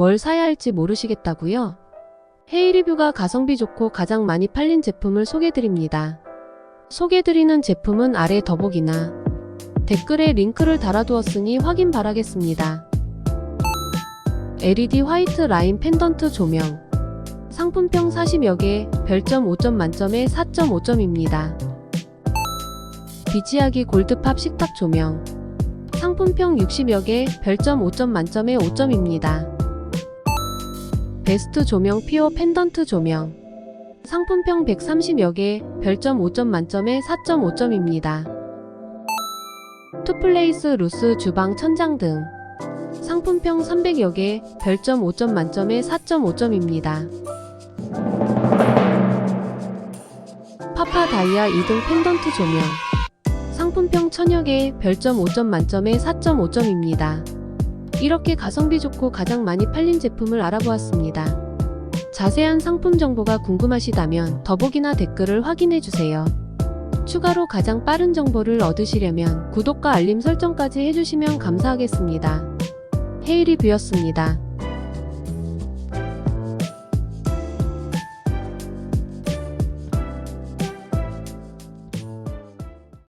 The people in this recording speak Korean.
뭘 사야 할지 모르시겠다고요? 헤이리뷰가 가성비 좋고 가장 많이 팔린 제품을 소개드립니다. 소개드리는 제품은 아래 더보기나 댓글에 링크를 달아두었으니 확인 바라겠습니다. LED 화이트 라인 펜던트 조명 상품평 40여 개, 별점 5점 만점에 4.5점입니다. 비치하기 골드팝 식탁 조명 상품평 60여 개, 별점 5점 만점에 5점입니다. 베스트 조명 피오 펜던트 조명 상품평 130여 개, 별점 5점 만점에 4.5점입니다. 투플레이스 루스 주방 천장 등 상품평 300여 개, 별점 5점 만점에 4.5점입니다. 파파 다이아 2등 펜던트 조명 상품평 1000여 개, 별점 5점 만점에 4.5점입니다. 이렇게 가성비 좋고 가장 많이 팔린 제품을 알아보았습니다. 자세한 상품 정보가 궁금하시다면 더보기나 댓글을 확인해주세요. 추가로 가장 빠른 정보를 얻으시려면 구독과 알림 설정까지 해주시면 감사하겠습니다. 헤이리뷰였습니다.